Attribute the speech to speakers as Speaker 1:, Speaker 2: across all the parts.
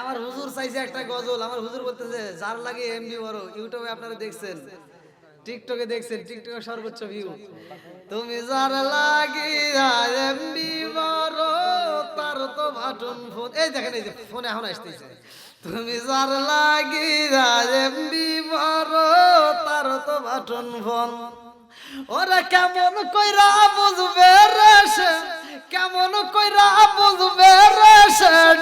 Speaker 1: আমার হুজুর চাইছে একটা গজল, আমার হুজুর বলতেছে, যার লাগে এমবি বড় ইউটিউবে আপনারা দেখছেন টিকটকে দেখছেন টিকটকে সর্বোচ্চ ভিউ তুমি যার লাগি এমবি বড় তার তো বাটন ফোন এই দেখেন, এই যে ফোনে এখন আসতেছে। তুমি যার লাগি এমবি বড় তার তো বাটন ফোন। ওরা কেমন কইরা বুঝবে রে কেমন কইরা বুঝবে রে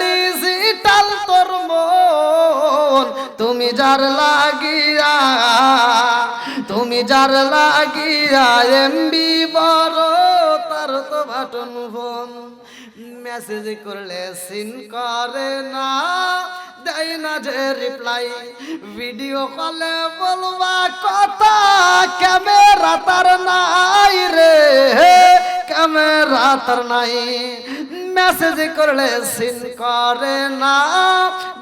Speaker 1: ডিজিটাল তোর মন? তুমি যার লাগিয়া, তুমি যার লাগিয়া, এমবি বড়, তার তো বাটন ফোন মেসেজ করলে সিন করে না। দেয় না যে রিপ্লাই ভিডিও কলে বলবা, কথা ক্যামেরা তার নাই রে। ক্যামেরা তার নাই। মেসেজ করলে সিন করে না।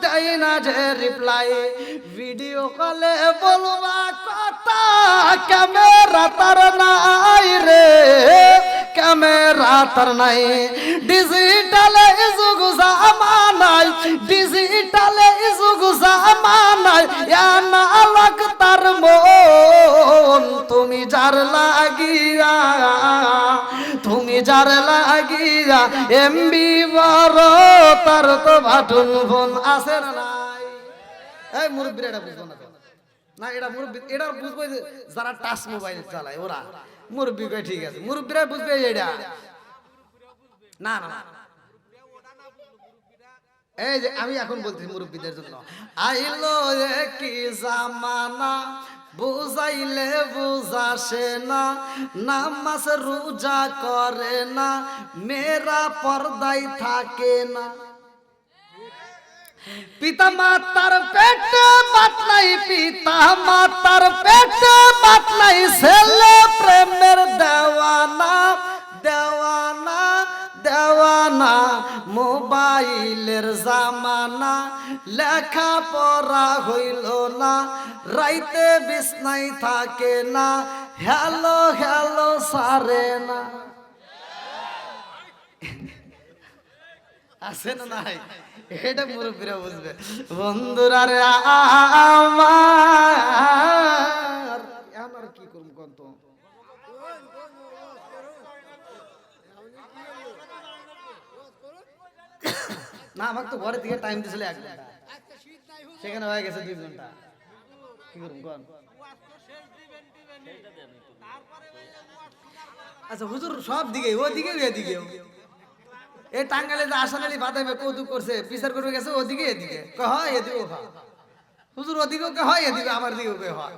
Speaker 1: দেয় না যে রিপ্লাই ভিডিও কলে বলবা, কথা ক্যামেরা তার নাই রে। ক্যামেরা তার নাই। ডিজিটালে যুগ জামানাই ডিজিটালে যুগ জামানাই না লাগ তার মন, তুমি যার লাগিয়া, তুমি যার লাগিয়া এমবি বড় তার তো বাটন ফোন আছে নাই। এই মুরব্বীরা এটা বুঝব না না, এটা মুরব্বী, এটা বুঝবে যারা টাচ মোবাইল চালায়, ওরা। মুরব্বী কয়, ঠিক আছে, মুরব্বীরা বুঝবে এটা না না। এই যে আমি এখন বলছি মুরব্বীদের জন্য। আইলো কি জামানা, বুঝাইলে বুঝাসে না, নামাজ রোজা করে না মেরা পর্দায় থাকে না। পিতা মাতার পেটে বাত নাই পিতা মাতার পেটে বাত নাই, ছেলে প্রেমের দেওয়ানা দেওয়ানা। দেওয়ানা, মোবাইলের জামানা লেখা পড়া হইল না, রাইতে বিছনাই থাকে না, হ্যালো হ্যালো, সারে না। আছে না নাই? এটা মুরব্বীরা বুঝবে। বন্ধুরা রে আমার কি করব কোন তো না, আমাকে তো ঘরে থেকে টাইম দিছিল এক ঘণ্টা। সেখানে হয়ে গেছে দুই ঘণ্টা। কি করব, কোন? আচ্ছা হুজুর, সব দিকে ও দিকে? এদিকে এই টাঙ্গালে যে আসানালি বাদামে কৌতুক করছে, বিচার করবে গেছে, ওদিকে এদিকে। কে হয় এদিকে হয় হুজুর, ওদিকেও কে হয় এদিকে, আমার দিকেও কে হয়।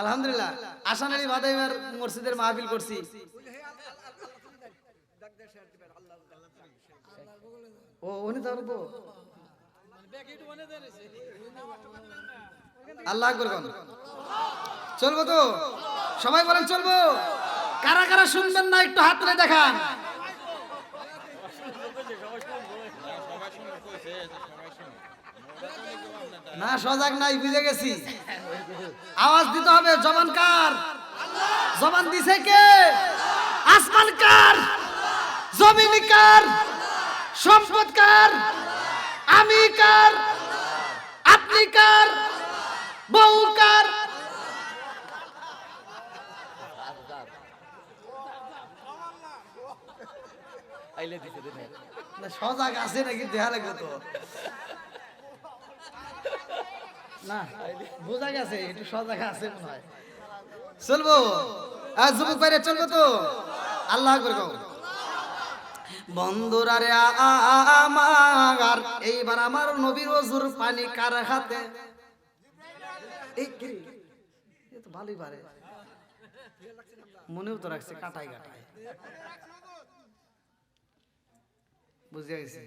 Speaker 1: আলহামদুলিল্লাহ। মসজিদের মাহফিল ও আল্লাহ আকবর কোন। চলবো তো? সবাই বলেন চলবো। কারা কারা শুনবেন না, একটু হাত তুলে দেখান। না সজাগ নাই বুঝে গেছি। আওয়াজ দিতে হবে জবান কার? জবান দিছে কে? আসমান কার? জমিন কার? সম্পদ কার? আমি কার? আপনি কার? বউ কার? সজাগ আছে নাকি দেহা লাগবে তো। না, বোঝা আছে চলবো? আর যুবক বাইরে চলবো তো? আল্লাহ করে বন্ধুরা রে আমার, এইবার আমার নবীর ওজুর পানি কার হাতে? ভালোই পারে। মনেও তো রাখছে কাটাই কাটাই বুঝে গেছি?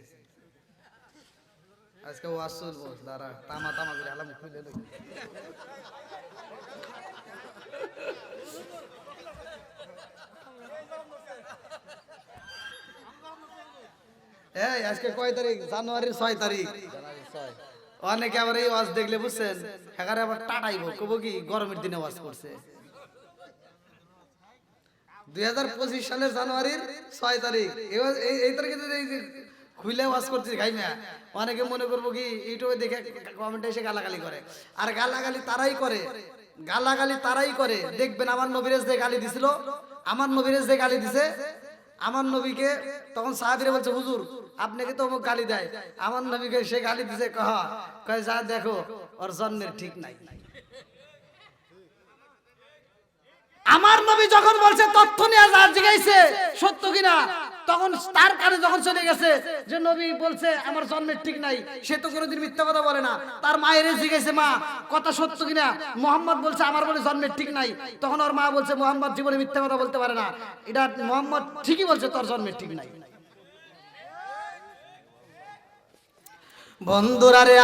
Speaker 1: আজকে ওয়াজ চলবো দাঁড়া, তামা তামা করে আলাম, খুলে দেবো আজকে কয় তারিখ? জানুয়ারির ছয় তারিখ। অনেকে আবার এই ওয়াজ দেখলে বুঝছেন এখানে আবার টাটাইব কব কি, গরমের দিনে ওয়াজ করছে। দুই হাজার পঁচিশ সালের জানুয়ারির ছয় তারিখ। এই- তারিখে খুলে ওয়াজ করছি খাইমা অনেকে মনে করব কি, ইউটিউবে দেখে কমেন্টে এসে গালাগালি করে। আর গালাগালি তারাই করে। গালাগালি তারাই করে। দেখবেন আমার নবীরেজ যে গালি দিছিল। আমার নবীরেজ যে গালি দিছে। আমার নবীকে তখন সাহাবিরে বলছে, হুজুর আপনাকে তো অমুক গালি দেয়? আমার নবীকে সে গালি দিছে, কহ, কয়, যা দেখো, ওর জন্মের ঠিক নাই। আমার নবী যখন বলছে, তথ্য নিয়ে যা জিগাইছে, সত্য কিনা? তখন তার কানে যখন চলে গেছে যে নবী বলছে, আমার জন্মের ঠিক নাই। সে তো কোনোদিন মিথ্যা কথা বলে না। তার মায়ের জিজ্ঞেসে মা, কথা সত্য কিনা? মোহাম্মদ বলছে, আমার বলে জন্মের ঠিক নাই। তখন ওর মা বলছে, মোহাম্মদ জীবনে মিথ্যা কথা বলতে পারে না। এটা মোহাম্মদ ঠিকই বলছে, তোর জন্মের ঠিক নাই। বন্ধুরা রে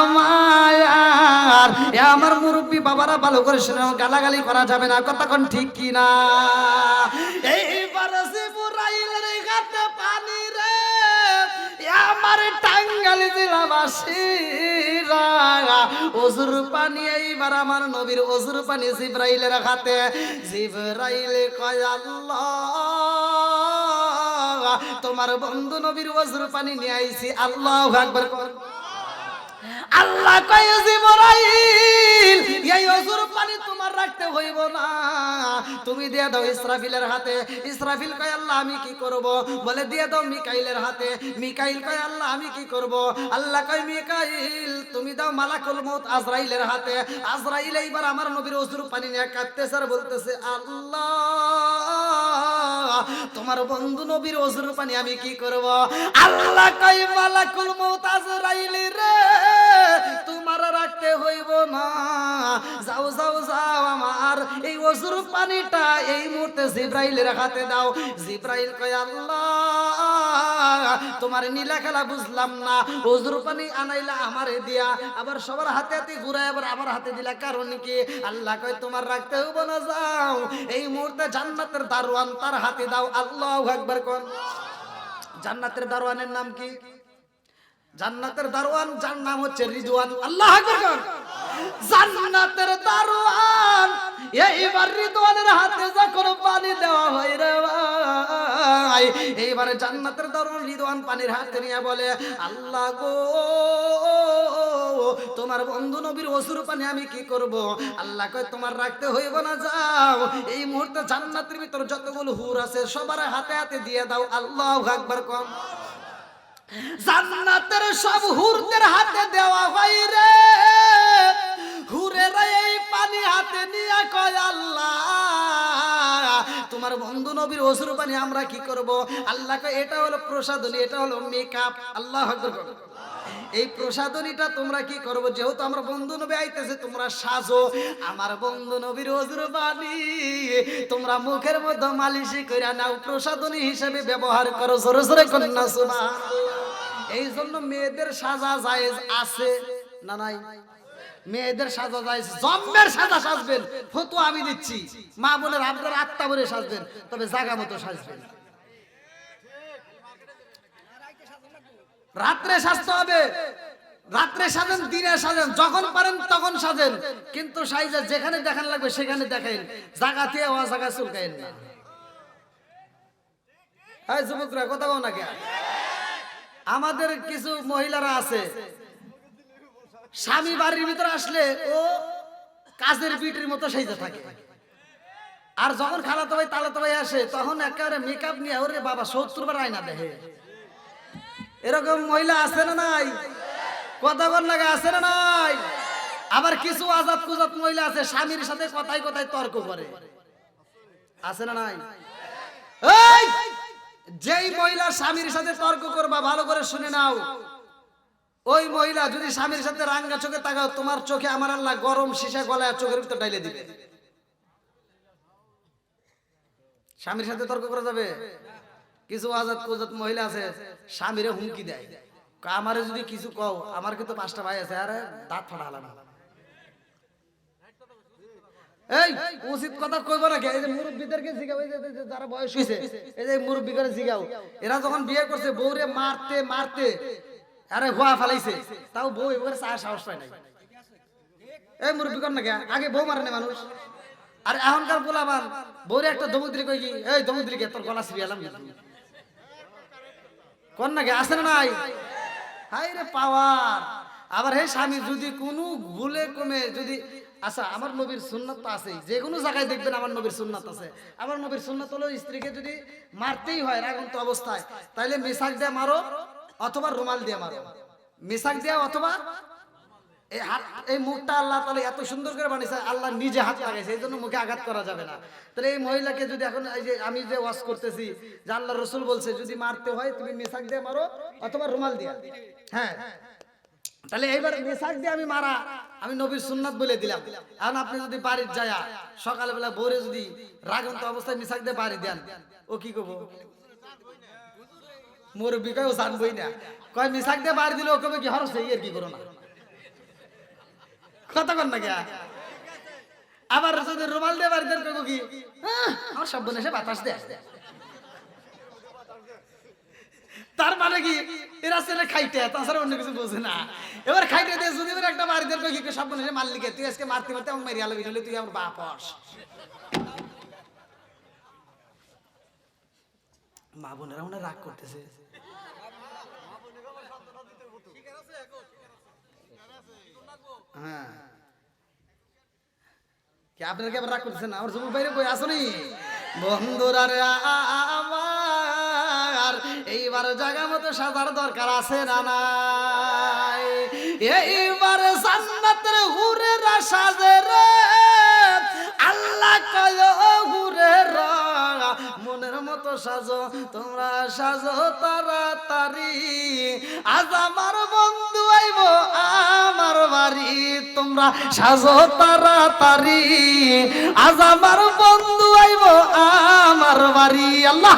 Speaker 1: আমার এ আমার মুরব্বী বাবারা ভালো করে শুনে গালাগালি করা যাবে না কতক্ষণ ঠিক কি না? এইবার পানি রে আমার টাঙ্গাল জেলাবাসীরা। অজুর পানি, এইবার আমার নবীর অজুর পানি জিব্রাইলের হাতে জিব্রাইলে কয়, আল্লাহ তোমার বন্ধু নবীর ওজুর পানি নিয়ে আইছি। আল্লাহ একবার আল্লাহ কয় জিবরাইল, এই ওজুর পানি তোমার রাখতে হইব না। তুমি দিয়ে দাও ইসরাফিলের হাতে। ইসরাফিল কয়, আল্লাহ, আমি কি করব? বলে, দিয়ে দাও মিকাইলের হাতে। মিকাইল কয়, আল্লাহ, আমি কি করব? আল্লাহ কয়, মিকাইল, তুমি দাও মালাকুল মউত আজরাইলের হাতে। আজরাইল এইবার আমার নবীর ওজুর পানি নিয়ে কাঁদতেছে আর বলতেছে, আল্লাহ তোমার বন্ধু নবীর অজুর পানি আমি কি করব? আল্লাহ কই মালাকুল মউত আজরাইল রে। তোমার হইব না যাও যাও যাও আমার। এই ওজুর পানিটা এই মুহূর্তে জিব্রাইলের হাতে দাও। জিব্রাইল কয়, আল্লাহ, তোমার নীলা খেলা বুঝলাম না। ওজুর পানি আনাইলা আমারে দিয়া। আবার সবার হাতে হাতে ঘুরায়, আবার আমার হাতে দিলা। কারণ কি? আল্লাহ কয়, তোমার রাখতে হইব না, যাও। এই মুহূর্তে জান্নাতের দারোয়ান তার হাতে দাও। আল্লাহ একবার কোন জান্নাতের দারোয়ানের নাম কি? জান্নাতের দারোয়ান, যার নাম হচ্ছে রিদওয়ান। আল্লাহ জান্নাতের দারোয়ান, এইবার রিদওয়ানের হাতে যখন পানি দেওয়া হয় রে ভাই, এইবারে জান্নাতের দারোয়ান রিদওয়ান পানির হাতে নিয়ে বলে, আল্লাহ গো, তোমার বন্ধু নবীর অসুর পানি আমি কি করব? আল্লাহ কয়, তোমার রাখতে হইব না, যাও। এই মুহূর্তে জান্নাতের ভিতর যতগুলো হুর আছে, সবার হাতে হাতে দিয়ে দাও। আল্লাহ আকবার কম। জান্নাতের সব হুরদের হাতে দেওয়া হয় রে। হুরেরা এই পানি হাতে নিয়ে কয় আল্লাহ তোমার বন্ধু নবীর অসুর পানি আমরা কি করব? আল্লাহ এটা হলো প্রসাদনী, এটা হলো মেকআপ আল্লাহ এই প্রসাদনীটা তোমরা কি করব? যেহেতু আমার বন্ধু নবী আইতেছে, তোমরা সাজো। আমার বন্ধু নবীর অজুর বাণী, তোমরা মুখের মধ্যে মালিশি করে নাও, প্রসাদনী হিসেবে ব্যবহার করো। জোরে জোরে কন্যা শোনা এই জন্য মেয়েদের সাজা জায়েজ আছে না নাই? মেয়েদের সাজা জায়েজ জম্মের সাজা সাজবেন। ফটো আমি দিচ্ছি। মা বোনের আপনার আত্মা বলে সাজবেন, তবে জাগা মতো সাজবেন। রাত্রে সাজতে হবে। রাত্রে সাজেন, দিনে সাজেন, যখন পারেন তখন সাজেন। কিন্তু সাইজে যেখানে দেখান লাগবে, সেখানে দেখেন। জায়গাতে হওয়া জায়গা চুলকাইন না। হ্যাঁ যুবকরা, কথা বল না কে আমাদের কিছু মহিলারা আছে। স্বামী বাড়ির ভিতরে আসলে ও কাজের বিটির মতো সেজে থাকে। আর যখন খালাতো ভাই, তালাতো ভাই আসে, তখন একেবারে মেকআপ নিয়ে ওরে বাবা, সত্তর বার আয়না দেখে। এরকম মহিলা আছে না নাই? কথা বল লাগে আছে না নাই? আবার কিছু আজাদ কুজাত মহিলা আছে, স্বামীর সাথে কথাই কথাই তর্ক করে। আছে না নাই? যেই মহিলা স্বামীর সাথে তর্ক করবা, ভালো করে শুনে নাও। ওই মহিলা যদি স্বামীর সাথে রাঙ্গা চোখে তাকাও, তোমার চোখে আমার আল্লাহ গরম সীসা গলায় চোখের ভিতর ডাইলে দিবে। স্বামীর সাথে তর্ক করা যাবে? কিছু আজাদ কুজাত মহিলা আছে, স্বামীরে হুমকি দেয়। আমারে যদি কিছু কও, আমার কিন্তু পাঁচটা ভাই আছে, আরে দাঁত ফাটা হালাম এই, উচিত কথা কইব না এই যে মুরব্বীদেরকে জিগাও, এই যে- যারা বয়স হইছে, এই যে মুরব্বী করে জিগাও, এরা যখন বিয়ে করছে, বউরে মারতে মারতে আরে গোয়া ফালাইছে। তাও বউ এবারে চা সাহস পায় নাই। এই মুরব্বী কর না কে? আগে বউ মারে না মানুষ। আর এখনকার পোলাবান বউরে একটা দমুদ্রি কই কি? এই দমুদ্রিকে তোর গলা সিরিয়ালাম কোন নাকি আসে না নাই? হাই রে পাওয়ার। আবার হে স্বামী, যদি কোনো ভুলে কমে, যদি আচ্ছা আমার নবীর সুন্নাত তো আছে যে কোনো জায়গায় দেখবেন আমার নবীর সুন্নাত আছে। আমার নবীর সুন্নাত হলো স্ত্রীকে যদি মারতেই হয় রাগন্ত অবস্থায়, তাইলে মেশাক দিয়ে মারো। অথবা রুমাল দিয়ে মারো। মেশাক দিয়ে অথবা এই হাত, এই মুখটা আল্লাহ তাহলে এত সুন্দর করে বানিয়েছে, আল্লাহ নিজে হাত লাগাইছে, এই জন্য মুখে আঘাত করা যাবে না। তাহলে এই মহিলাকে যদি এখন এই যে আমি যে ওয়াশ করতেছি, যে আল্লাহ রসুল বলছে, যদি মারতে হয় তুমি মেশাক দিয়ে মারো অথবা রুমাল দিয়ে। হ্যাঁ। তাহলে এইবার মেশাক দিয়ে আমি মারা, আমি নবীর সুন্নাত বলে দিলাম। এখন আপনি যদি বাড়ির যায়া, সকালবেলা ভোরে যদি রাগন্ত অবস্থায় মেশাক দিয়ে বাড়ি দেন, ও কি করব? মুরব্বী কয় ও জানবই না কয় মেশাক দিয়ে বাড়ি দিলে ও কবে কি হরস? এই আর কি করো না। কথা কন না গিয়া আবার যদি রুমাল দিয়ে বাড়ি দেন কি? "আহ, আমার সব বোন এসে বাতাস দেয়। তার মানে কি? এরা ছেলে খাইতে তাছাড়া অন্য কিছু বোঝে না। এবার খাইতে দিয়ে যদি এবার একটা বাড়ি দেন কি সব বোন এসে মারলিকে তুই আজকে মারতে মারতে আমার মেরি আলবি হলে তুই আমার বাপ মা বোনেরা হয় রাগ করতেছে। হ্যাঁ। আপনার আবার রাগ করতেছেন? আমার যুবক বাইরে বন্ধুরা রে, আমার এইবার জায়গা মতো সাজার দরকার আছে না নাই? এইবার জান্নাতের হুরে সাজে রে। আল্লাহ কয় সাজো, তোমরা সাজো তাড়াতাড়ি। আজ আমার বন্ধু আইব, আমার বাড়ি। তোমরা সাজো তাড়াতাড়ি। আজ আমার বন্ধু আইব, আমার বাড়ি। আল্লাহ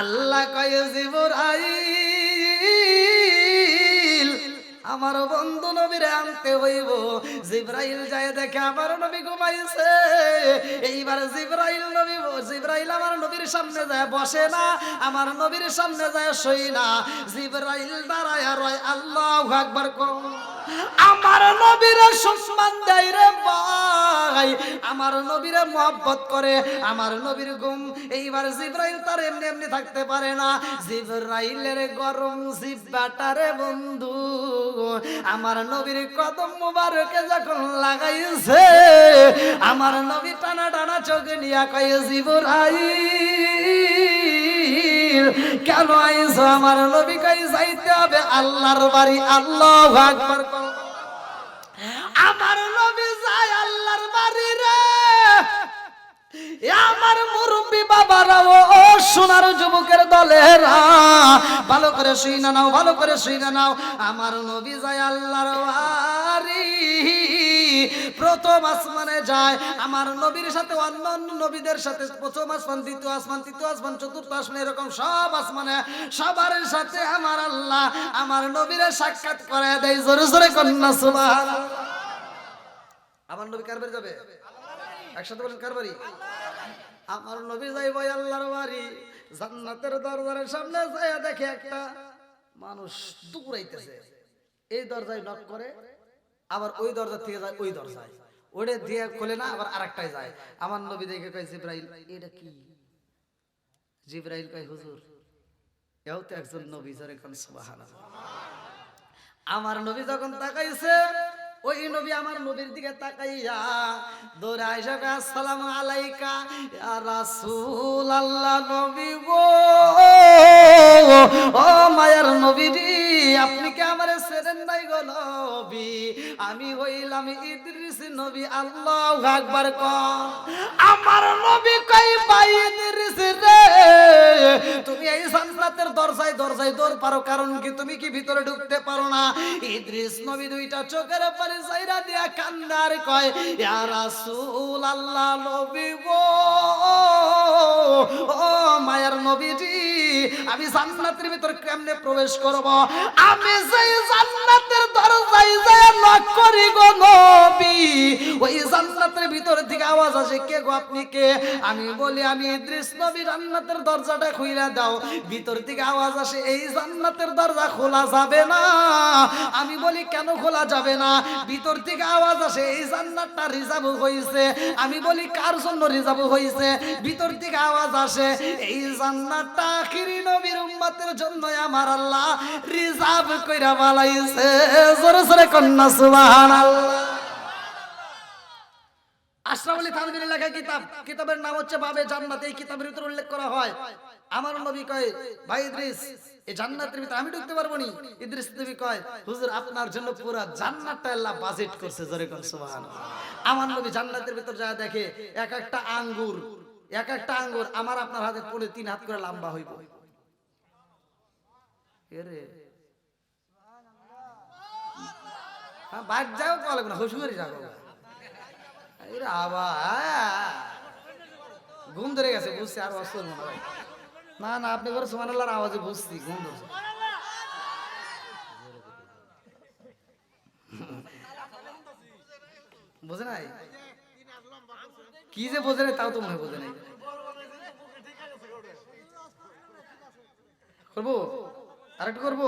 Speaker 1: আল্লাহ কয় জীবর আইল আমার বন্ধু নবীরে আনতে হইব। জিব্রাইল যায় দেখে আমার নবী ঘুমাইছে। এইবার জিব্রাইল নবী, জিব্রাইল আমার নবীর সামনে যায় বসে না, আমার নবীর সামনে যায় শুই না। জিব্রাইল দাঁড়ায় রয়, আল্লাহ আকবার কও আমার নবীরে সম্মান দেয় রে ভাই। আমার নবীরে মহব্বত করে, আমার নবীর গুম এইবার জিব্রাইল তার এমনি এমনি থাকতে পারে না। জিব্রাইলের গরম জিব্বাটারে বন্ধু, আমার নবীর কদম মুবারকে যখন লাগাইছে, আমার নবী টানা টানা চোখ নিয়া কয়ে, জিব্রাইল কেন আইছো? আমার নবী কই যাইতে হবে? আল্লাহর বাড়ি আল্লাহ আকবার। আমার নবী যায় আল্লাহর বাড়ি রে। আমার মুরব্বী বাবারা, ও সোনার যুবকের দলেরা, ভালো করে শুই না নাও, ভালো করে শুই না নাও। আমার নবী যায় আল্লাহর বাড়ি। প্রথম আসমানে যায়। আমার নবীর সাথে অন্য অন্য নবীদের সাথে, প্রথম আসমান, দ্বিতীয় আসমান, তৃতীয় আসমান, চতুর্থ আসমান, এরকম সব আসমানে সবার সাথে আমার আল্লাহ আমার নবীরে সাক্ষাৎ করে দেয়। জোরে জোরে কন্যা সুবহান আমার নবী কার বাড়ি যাবে? একসাথে বলেন, কার বাড়ি? আমার নবী যাইব আল্লাহর বাড়ি। জান্নাতের দরজার সামনে যায় দেখে একটা মানুষ দুপুরাইতেছে এই দরজায় নক করে আবার ওই দরজা থেকে যায় ওই দরজায়। ওটা দিয়ে খোলে না, আবার আরেকটায় যায়। আমার নবী দেখে কয়, জিব্রাইল, এটা কি? জিব্রাইল কয়, হুজুর, এও তো একজন নবী জরে কোন, সুবহানাল্লাহ। আমার নবী যখন তাকাইছে, ওই নবী আমার নবীর দিকে তাকাইয়া দৌড়াই সকা আসসালামু আলাইকা, ইয়া রাসূল আল্লাহ নবী গো। ও আমি হইলাম ইদ্রিস নবী, আল্লাহ আকবার ক আমার নবী কই ভাই ইদ্রিস রে? তুমি এই জান্নাতের দরজায় দরজায় দৌড় পারো, কারণ কি তুমি কি ভিতরে ঢুকতে পারো না? ইদ্রিস নবী দুইটা চোখের পরে সাইরা দিয়া কান্নার কয়, ইয়া রাসূল আল্লাহ নবী গো! ও মায়ার নবী জি আমি জান্নাতের ভিতর কেমনে প্রবেশ করব? আমি সেই জান্নাতের দরজায় যায় নক করি গো নবী, ওই জান্নাতের ভিতর থেকে আওয়াজ আসে, কে গো আপনি কে? আমি বলি, আমি ইদ্রিস নবী, জান্নাতের দরজাটা খুইলা দাও। ভিতর থেকে আওয়াজ আসে, এই জান্নাতের দরজা খোলা যাবে না। আমি বলি, কেন খোলা যাবে না? ভিতর থেকে আওয়াজ আসে, এই জান্নাতটা রিজার্ভ হয়েছে আমি বলি, কার জন্য রিজার্ভ হয়েছে ভিতর থেকে আওয়াজ আসে, এই জান্নাতটা আখিরি নবীর উম্মতের জন্য আমার আল্লাহ রিজার্ভ কইরা জোরে জোরে কন্যা, সুবহানাল্লাহ। থানভীর লেখা কিতাব, কিতাবের নাম হচ্ছে বাবে জান্নাত, এই কিতাবের ভিতরে উল্লেখ করা হয়। আমার নবী কয়, ভাই ইদ্রিস, এই জান্নাতের ভিতরে আমি ঢুকতে পারব নি? ইদ্রিস নবী কয়, হুজুর, আপনার জন্য পুরো জান্নাতটা আল্লাহ বাজেট করছে। জোরে কোন, সুবহানাল্লাহ। আমার নবী জান্নাতের ভিতর যা দেখে, এক একটা আঙ্গুর এক একটা আঙ্গুর আমার আপনার হাতে পড়ে তিন হাত করে লম্বা হইব। হ্যাঁ বাইর যাও কল না হুশুরি যাও। এরে আবা ঘুম ধরে গেছে আর না। না আপনি করে আওয়াজে বুঝছি, ঘুম বোঝে নাই? কি যে বোঝে নাই তাও তো মনে বোঝে নাই। করব? আরেকটু করব?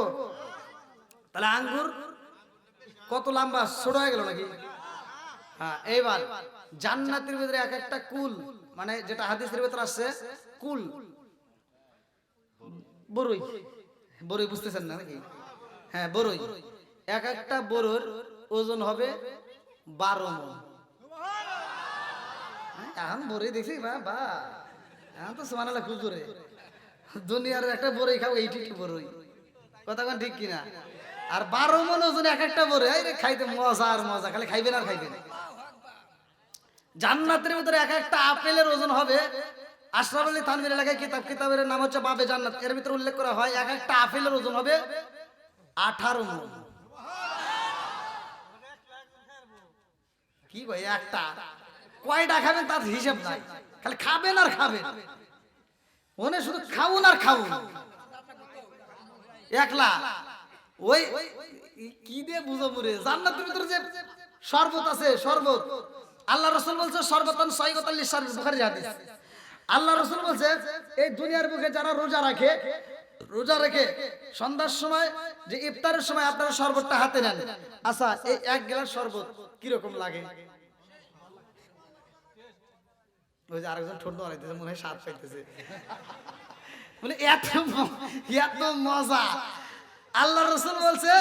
Speaker 1: তাহলে আঙ্গুর কত লম্বা, ছোট হয়ে গেল নাকি? হ্যাঁ এইবার জান্নাতের ভিতরে এক একটা কুল মানে যেটা হাদিসের ভিতরে আসছে, কুল। বরই। বরই বুঝতেছেন না নাকি? হ্যাঁ বরই। এক একটা বড়র ওজন হবে বারো মন এখন বরই দেখছি, বা বা। এখন তো সমানালা খুব জোরে। দুনিয়ার একটা বরই খাও এইটি বরই কথা কোন ঠিক কিনা? আর বারো মন ওজন এক একটা বরই এই খাইতে মজা আর মজা, খালি খাইবেন আর খাইবেন। জান্নাতের ভিতরে এক একটা আপেলের ওজন হবে। আশরাফ আলী থানভীর এলাকায় কিতাব, কিতাবের নাম হচ্ছে বাবে জান্নাত। এর ভিতরে উল্লেখ করা হয়, এক একটা আপেলের ওজন হবে আঠারো মন। কি ভাই একটা? কয়টা খাবেন তার হিসেব নাই। খালি খাবেন আর খাবেন। মনে শুধু খাউন আর খাউন। একলা। ওই কি দিয়ে বুঝাবো রে? জান্নাতের ভিতরে যে শরবত আছে, শরবত। আল্লাহ রসুল বলছে সর্বতন সৈগতাল্লিশ বুখারি হাদিস। আল্লাহ রসুল বলছে, এই দুনিয়ার বুকে যারা রোজা রাখে, রোজা রেখে সন্ধ্যার সময় যে ইফতারের সময় আপনারা শরবতটা হাতে নেন। আচ্ছা এই এক গ্লাস শরবত কীরকম লাগে? ওই যে আরেকজন ঠোঁট মনে হয় পাইতেছে। এত এত মজা। আল্লাহ রসুল বলছে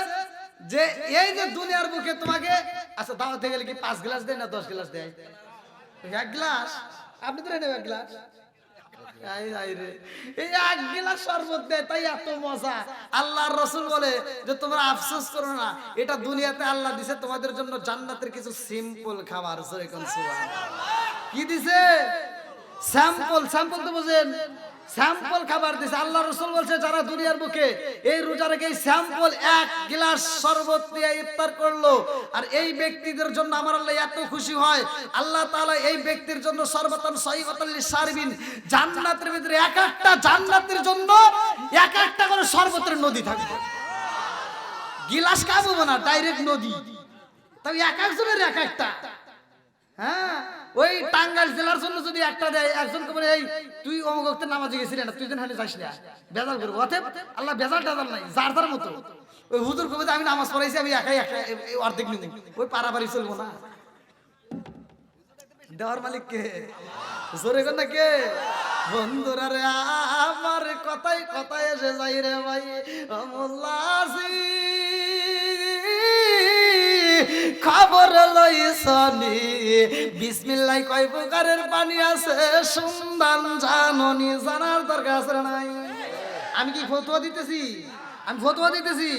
Speaker 1: যে, এই যে দুনিয়ার বুকে তোমাকে আচ্ছা গেলে কি পাঁচ গ্লাস দেয় না দশ গ্লাস দেয়? এক গ্লাস? আপনি তো নেবেন এক গ্লাস। বলে যে, তোমরা আফসোস করো না। এটা দুনিয়াতে আল্লাহ দিছে তোমাদের জন্য জান্নাতের কিছু সিম্পল খাবার। কি দিছে? স্যাম্পল স্যাম্পল তো বুঝেন। স্যাম্পল খাবার দিছে। আল্লাহ রসুল বলছে, যারা দুনিয়ার বুকে এই রোজা রেখে স্যাম্পল এক গ্লাস শরবত দিয়ে ইফতার করল, আর এই ব্যক্তিদের জন্য আমার আল্লাহ এত খুশি হয়। আল্লাহ তাআলা এই ব্যক্তির জন্য সর্বতন সহিবতাল্লি সারবিন। জান্নাতের ভিতরে এক একটা জান্নাতের জন্য এক একটা করে শরবতের নদী থাকবে। গিলাস খাব না, ডাইরেক্ট নদী। তবে এক একজনের এক একটা। হ্যাঁ? ওই টাঙ্গাইল জেলার জন্য যদি একটা দেয়, একজনকে বলে, এই, তুই অমুক ওক্তের নামাজে গেছিলি না, তুই যেন হানি যাস না। বেজাল করব। অতএব আল্লাহ বেজাল টেজাল নাই, যার যার মতো। ওই হুজুর কবে আমি নামাজ পড়াইছি, আমি একাই একা অর্ধেক নিব। ওই পারাবাড়ি চলবো না। দেওয়ার মালিক কে? জোরে কর না কে? বন্ধুরা রে, আমার কথাই কথাই এসে যাই রে ভাই। অমুল্লাসি খবর লইছনি বিসমিল্লাহ, কয় প্রকারের পানি আছে? সুন্দান জাননি জানার দরকার আছে নাই? আমি কি ফতুয়া দিতেছি? আমি ফতুয়া দিতেছি।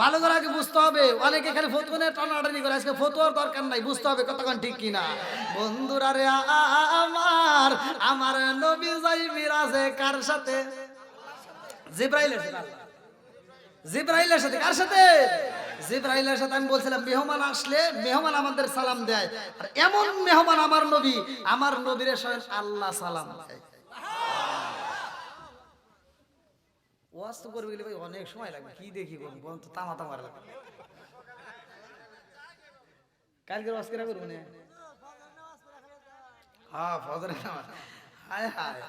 Speaker 1: ভালো করে আগে বুঝতে হবে। অনেকে এখানে ফতুয়া নিয়ে টানাটানি করে। আজকে ফতুয়ার দরকার নাই। বুঝতে হবে কতক্ষণ ঠিক কিনা। বন্ধুরা রে আমার আমার নবী যাই মিরাজে কার সাথে? জিব্রাইলের সাথে। জিব্রাইলের সাথে কার সাথে? জিব্রাইলের সাথে আমি বলছিলাম, মেহমান আসলে মেহমান আমাদের সালাম দেয়। আর এমন মেহমান আমার নবী, আমার নবীর আল্লাহ সালাম দেয়। ওয়াজ তো করবে গেলে ভাই অনেক সময় লাগবে। কি দেখি বলুন তো তামা কালকে ওয়াজ কেরা করব না? হ্যাঁ নামাজ। হায় হায়।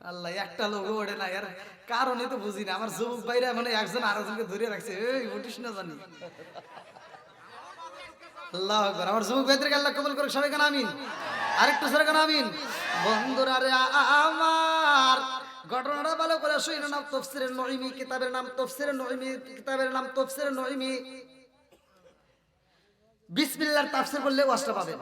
Speaker 1: আল্লাহ, একটা লোক ওঠে না, এর কারণে তো বুঝি না। আমার যুবক ভাইরা মানে একজন আরেকজনকে ধরে রাখছে। এই, উঠিস না জানি। আল্লাহ আমার যুবক ভাইদেরকে আল্লাহ কবুল আরেকটু সরে কেন আমিন? বন্ধুরা রে, আমার ঘটনাটা ভালো করে শুনে নাম তফসিরের নইমি কিতাবের নাম তফসিরের নইমি কিতাবের নাম তফসিরের নইমি বিসমিল্লাহর তাফসীর করলে ওয়াজটা পাবেন।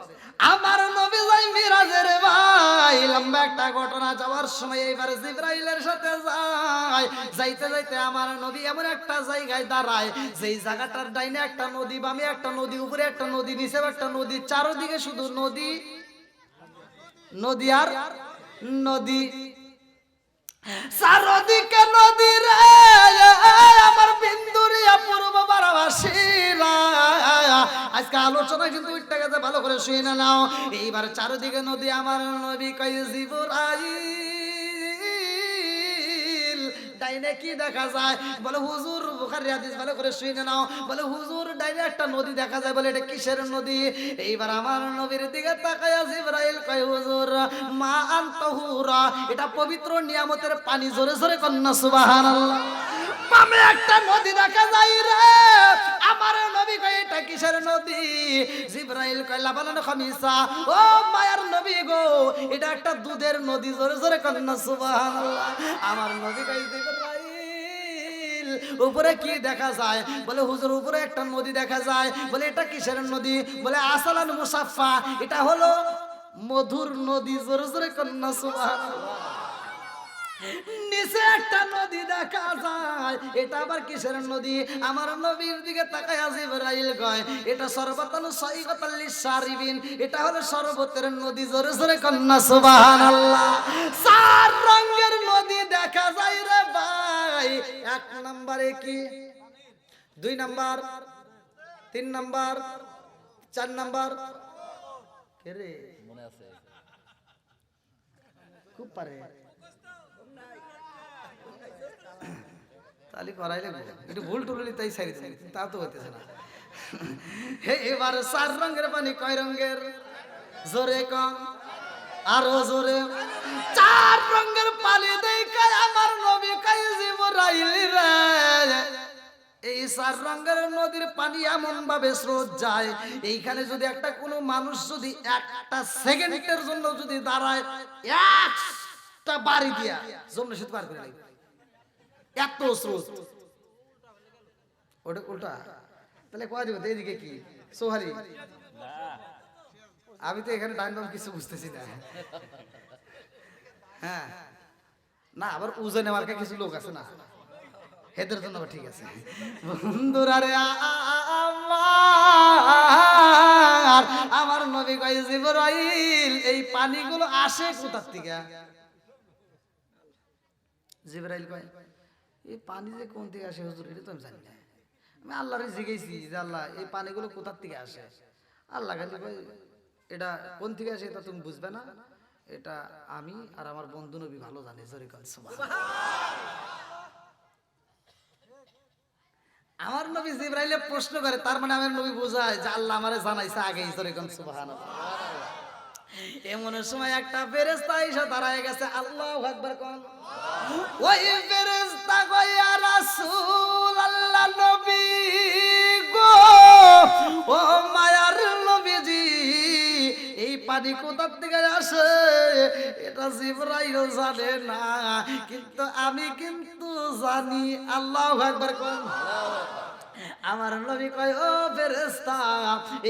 Speaker 1: আমার নবী যাই মিরাজের ভাই, লম্বা একটা ঘটনা যাওয়ার সময় এইবার জিব্রাইলের সাথে যায়। যাইতে যাইতে আমার নবী এমন একটা জায়গায় দাঁড়ায়, যেই জায়গাটার ডাইনে একটা নদী, বামে একটা নদী, উপরে একটা নদী নিচে একটা নদী, চারদিকে শুধু নদী নদী আর নদী। চারদিকে নদী আলোচনা কিন্তু উঠতে গেছে ভালো করে শুয়ে না নাও। এইবার চারদিকে নদী আমার নবী কই ডাইনে কি দেখা যায়? হুজুর নাও। বলে, হুজুর, ডাইনে একটা নদী দেখা যায়। বলে, এটা কিসের নদী? এইবার আমার এটা পবিত্র নিয়ামতের পানি, জোরে জোরে কন্যা বামে একটা নদী দেখা যায় রে। এটা কিসের নদী? জিবরাইল কয় লাবানান খামিসা, ও মায়ার নবী গো, এটা একটা দুধের নদী, জোরে জোরে কন্যা সুবহানাল্লাহ। আমার নবী কয় উপরে কি দেখা যায়? বলে, হুজুর, উপরে একটা নদী দেখা যায়। বলে, এটা কিসের নদী? বলে, আসালান মুসাফা এটা হলো মধুর নদী, জোরে জোরে কন্যা সুবহানাল্লাহ। নিচে একটা নদী দেখা যায়। এটা আবার কিসের নদী? আমার নবীর দিকে তাকায় জিবরাইল কয় এটা সর্বতালু সাইগাতাল্লিস সারিবিন। এটা হলো সর্বতের নদী। জোরে জোরে কন্যা সুবহানাল্লাহ। চার রঙের নদী দেখা যায় রে ভাই। এক নম্বরে কি? দুই নাম্বার। তিন নাম্বার। চার নাম্বার। কে রে?
Speaker 2: মনে আছে।
Speaker 1: খুব পারে। তাহলে করাইলে একটু ভুল টুললি তাই সারি তা তো হইতেছে না। হে, এবার চার রঙের পানি কয় রঙের? জোরে কম আরও জোরে। চার রঙের পানি আমার নবী কয় জিবরাইল রে। এই চার রঙের নদীর পানি এমন ভাবে স্রোত যায়, এইখানে যদি একটা কোনো মানুষ যদি একটা সেকেন্ডের জন্য যদি দাঁড়ায় একটা বাড়ি দিয়া জমলে সেতু পার করে লাগবে এত স্রোত। ওটা উল্টা। তাহলে কয়া দিব এইদিকে কি? সোহারি আমি তো এখানে ডাইন বাম কিছু বুঝতেছি না। হ্যাঁ। না আবার উজনে মার্কা কিছু লোক আছে না। হেদের জন্য ঠিক আছে। বন্ধুরা রে আমার আমার নবী কয় জিবরাইল এই পানিগুলো আসে কোথার থেকে? জিবরাইল কয় এই পানি যে কোন থেকে আসে হুজুর, এটা তো আমি জানি না। আমি আল্লাহরে জিজ্ঞেসি যে আল্লাহ, এই পানিগুলো কোথার থেকে আসে? আল্লাহ খালি কয়, এটা কোন থেকে আসে এটা তুমি বুঝবে না। এটা আমি আর আমার বন্ধু নবী ভালো জানে, জোরে আমার নবী জিব্রাইলে প্রশ্ন করে, তার মানে আমার নবী বোঝায় যে আল্লাহ আমারে জানাইছে আগে জোরে কন এমন সময় একটা ফেরেশতা এসে দাঁড়ায় গেছে, আল্লাহ আকবার কোন। ওই কইয়া রাসূল আল্লাহ নবী গো। এই পানি কোথা থেকে আসে? এটা জিবরাইল জানে না, কিন্তু আমি কিন্তু জানি। আল্লাহ একবার কোন আমার নবী কয়, ও ফেরেশতা,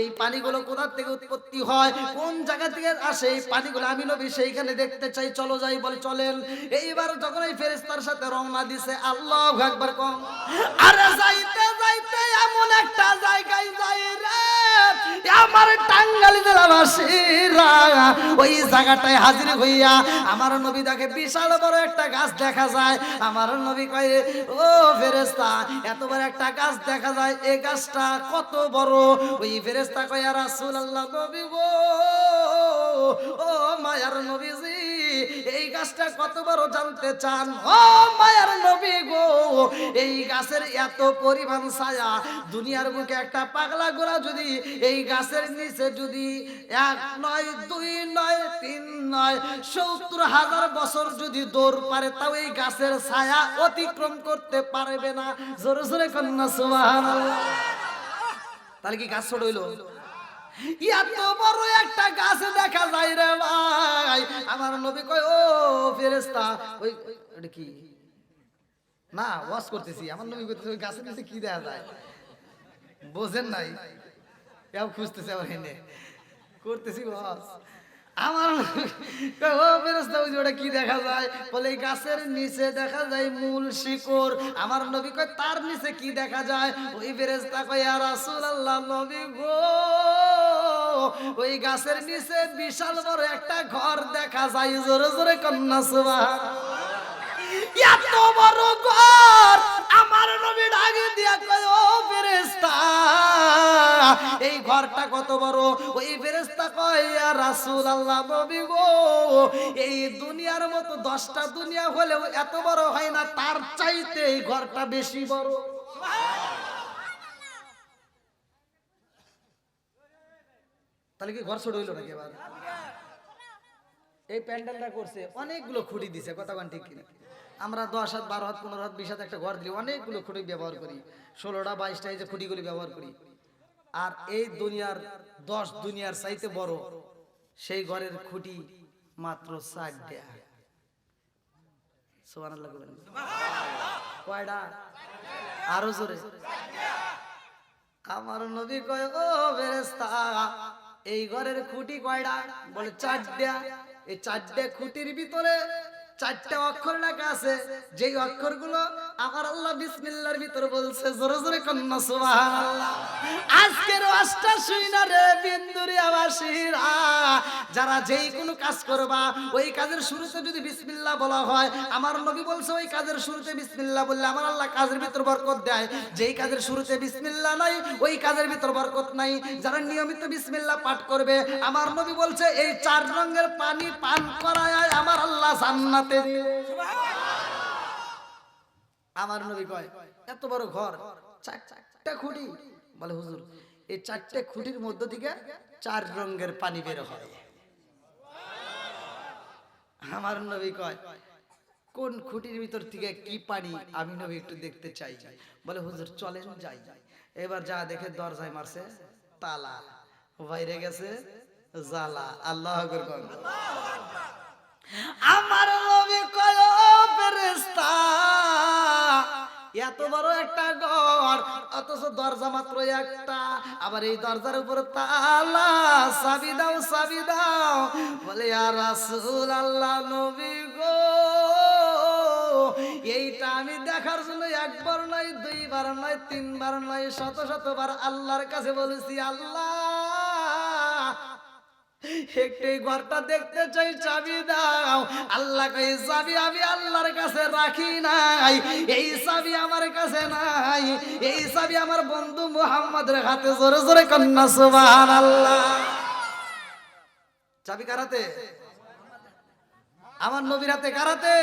Speaker 1: এই পানিগুলো কোথা থেকে উৎপত্তি হয়? কোন জায়গা থেকে আসে এই পানিগুলো? আমি নবী সেইখানে দেখতে চাই, চলো যাই। বলে, চলেন। এইবার যখন এই ফেরেশতার সাথে রওনা দিছে, আল্লাহ একবার কম আরে যাইতে যাইতে এমন একটা জায়গায় যাই রে। আমার টাঙ্গালি জেলাবাসীরা ওই জায়গাটায় হাজির হইয়া আমার নবী দেখে বিশাল বড় একটা গাছ দেখা যায়। আমার নবী কয়ে, ও ফেরেস্তা এত বড় একটা গাছ দেখা যায়, এ গাছটা কত বড়? ওই ফেরেস্তা কয়া রাসুল আল্লাহ নবী ও মায়ার নবীজি এই গাছটা কত জানতে চান? ও মায়ার নবী গো, এই গাছের এত পরিমাণ ছায়া। দুনিয়ার বুকে একটা পাগলা গোড়া যদি এই গাছের নিচে যদি এক নয়, দুই নয়, তিন নয়, সত্তর হাজার বছর যদি দৌড় পারে, তাও এই গাছের ছায়া অতিক্রম করতে পারবে না। জোরে জোরে কন্যা, সুবহানাল্লাহ। তাহলে কি গাছ ছোট হইল? এত বড় একটা গাছ দেখা যায় রে ভাই। আমার নবী কয়, ও ফেরেস্তা ওই ওটা কি? না, ওয়াশ করতেছি। আমার নবী ওই গাছের কি দেখা যায়? বোঝেন নাই। কেউ খুঁজতেছে আমার এনে। করতেছি ওয়াশ। আমার ও ফেরেস্তা ওই ওটা কি দেখা যায়? বলে, এই গাছের নিচে দেখা যায় মূল শিকড়। আমার নবী কয়, তার নিচে কি দেখা যায়? ওই ফেরেস্তা কয় আর রাসূলুল্লাহ, নবী গো। ওই গাছের নিচে বিশাল বড় একটা ঘর দেখা যায়, জোরে জোরে কন্যা সুবহান। এত বড় ঘর, আমার নবী ডাকে দিয়া ও ফেরেশতা, এই ঘরটা কত বড়? ওই ফেরেশতা কয়, ইয়া রাসূলুল্লাহ, নবী গো, এই দুনিয়ার মতো দশটা দুনিয়া হলেও এত বড় হয় না, তার চাইতে এই ঘরটা বেশি বড়। তাহলে কি ঘর ছোট হইল নাকি এবার এই প্যান্ডেলটা করছে, অনেকগুলো খুঁটি দিছে, কথা ঠিক কিনা। আমরা দশ হাত, বারো হাত, পনেরো হাত, বিশ হাত একটা ঘর দিই অনেকগুলো খুঁটি ব্যবহার করি। ষোলোটা, বাইশটা এই যে খুঁটিগুলি ব্যবহার করি। আর এই দুনিয়ার দশ দুনিয়ার চাইতে বড়, সেই ঘরের খুঁটি মাত্র চারটা কয়টা? আরও জোরে। আমার নবী কয়, ও ফেরেশতা এই ঘরের খুঁটি কয়টা বলে চারটা এই চারটা খুঁটির ভিতরে চারটা অক্ষর লেখা আছে। যেই অক্ষরগুলো আমার আল্লাহ বিসমিল্লাহর ভিতরে বলছে, জোরে জোরে কন্যা আজকের শুইনা রে বিন্দুরি আবাসীরা। যারা যেই কোনো কাজ করবা, ওই কাজের শুরুতে যদি বলা হয়, আমার নবী বলছে ওই কাজের শুরুতে বললে আমার আল্লাহ কাজের ভিতর বরকত দেয়। যেই কাজের শুরুতে নাই, ওই কাজের ভিতর বরকত নাই। যারা নিয়মিত বিসমিল্লাহ পাঠ করবে, আমার নবী বলছে, এই চার রঙের পানি পান করায় আমার আল্লাহ জান্নাতে দিবে আমার নবী কয়, এত বড় ঘর, চারটা খুঁটি। বলে, হুজুর, এই চারটে খুঁটির মধ্য থেকে চার রঙের পানি বের হয়। আমার নবী কয়, কোন খুঁটির ভিতর থেকে কি পানি আমি নবী একটু দেখতে চাই। বলে, হুজুর, চলেন যাই। এবার যা দেখে দরজায় মারছে, তালা। বাইরে গেছে জালা আল্লাহ আকবার। আমার নবী কয় ফেরেশতা, এত বড় একটা ঘর, অথচ দরজা মাত্র একটা। আবার এই দরজার উপর তালা, চাবি দাও চাবি দাও। বলে আর রাসূল আল্লাহ নবী গো, এইটা আমি দেখার জন্য একবার নয়, দুইবার নয়, তিনবার নয়, শত শতবার আল্লাহর কাছে বলেছি, আল্লাহ ঘরটা দেখতে চাই, চাবি দাও। আল্লাহ কই চাবি আমি আল্লাহর কাছে রাখি নাই। এই চাবি আমার কাছে নাই। এই চাবি আমার বন্ধু মুহাম্মদের হাতে জোরে জোরে কন্যা সুবহানাল্লাহ। চাবি কারাতে আমার নবীর হাতে কারাতে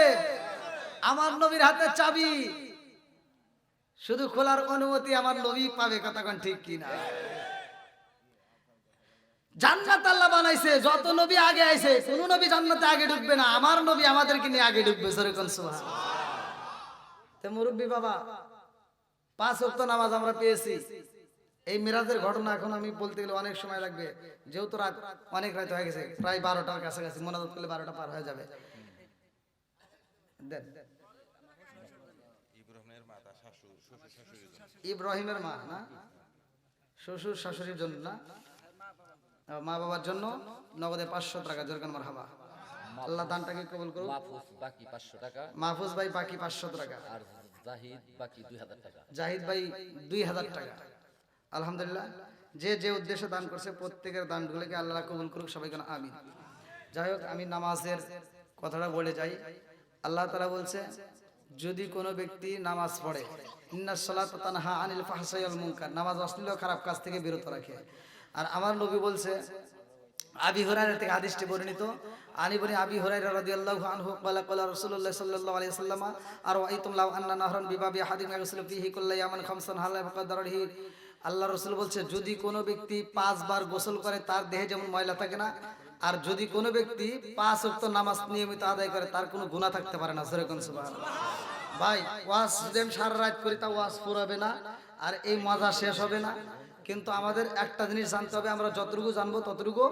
Speaker 1: আমার নবীর হাতে চাবি। শুধু খোলার অনুমতি আমার নবী পাবে, কথা ঠিক কিনা? জান্নাত আল্লাহ বানাইছে যত নবী আগে আইছে কোন নবী জান্নাতে আগে ঢুকবে না আমার নবী আমাদেরকে নিয়ে আগে ঢুকবে তে মুরব্বী বাবা পাঁচ ওয়াক্ত নামাজ আমরা পেয়েছি। এই মিরাজের ঘটনা এখন আমি বলতে গেলে অনেক সময় লাগবে। যেহেতু রাত অনেক রাত হয়ে গেছে প্রায় বারোটার কাছাকাছি মনাজত করলে বারোটা পার হয়ে যাবে। ইব্রাহিমের মা না? শ্বশুর শাশুড়ির জন্য না? মা বাবার জন্য নগদে পাঁচশো টাকা জোরকান মার হাবা আল্লাহ দানটাকে কবুল করুন
Speaker 2: মাহফুজ বাকি পাঁচশো টাকা।
Speaker 1: মাহফুজ ভাই বাকি পাঁচশো টাকা।
Speaker 2: আর জাহিদ বাকি দুই হাজার টাকা।
Speaker 1: জাহিদ ভাই দুই হাজার টাকা। আলহামদুলিল্লাহ। যে যে উদ্দেশ্যে দান করছে প্রত্যেকের দানগুলোকে আল্লাহ কবুল করুক সবাই কেন আমি যাই হোক আমি নামাজের কথাটা বলে যাই। আল্লাহ তালা বলছে যদি কোনো ব্যক্তি নামাজ পড়ে ইন্না সালাত তানহা আনিল ফাহসাইল মুনকার নামাজ অশ্লীল খারাপ কাজ থেকে বিরত রাখে আর আমার নবী বলছে, আবি হুরায়রা থেকে হাদিসটি বর্ণিত, আনি বনি আবি হুরায়রা রাদিয়াল্লাহু আনহু ক্বালা ক্বালা রাসূলুল্লাহ সাল্লাল্লাহু আলাইহি ওয়াসাল্লাম আর ওয়াইতুম লাউ আন্না নাহরান বিবাবি আহাদিন ইয়াগসিলু ফিহি কুল্লা ইয়ামান খামসান হালা ফাকাদারহি আল্লাহ রসুল বলছে, যদি কোনো ব্যক্তি পাঁচবার গোসল করে, তার দেহে যেমন ময়লা থাকে না, আর যদি কোনো ব্যক্তি পাঁচ ওয়াক্ত নামাজ নিয়মিত আদায় করে, তার কোনো গুণা থাকতে পারে না। সরে কোন সুবহানাল্লাহ। ভাই, ওয়াজ যদি আমি সারা রাত করি, তা ওয়াজ পুরাবে না, আর এই মজা শেষ হবে না। কিন্তু আমাদের একটা জিনিস জানতে হবে আমরা যতটুকু জানব ততটুকু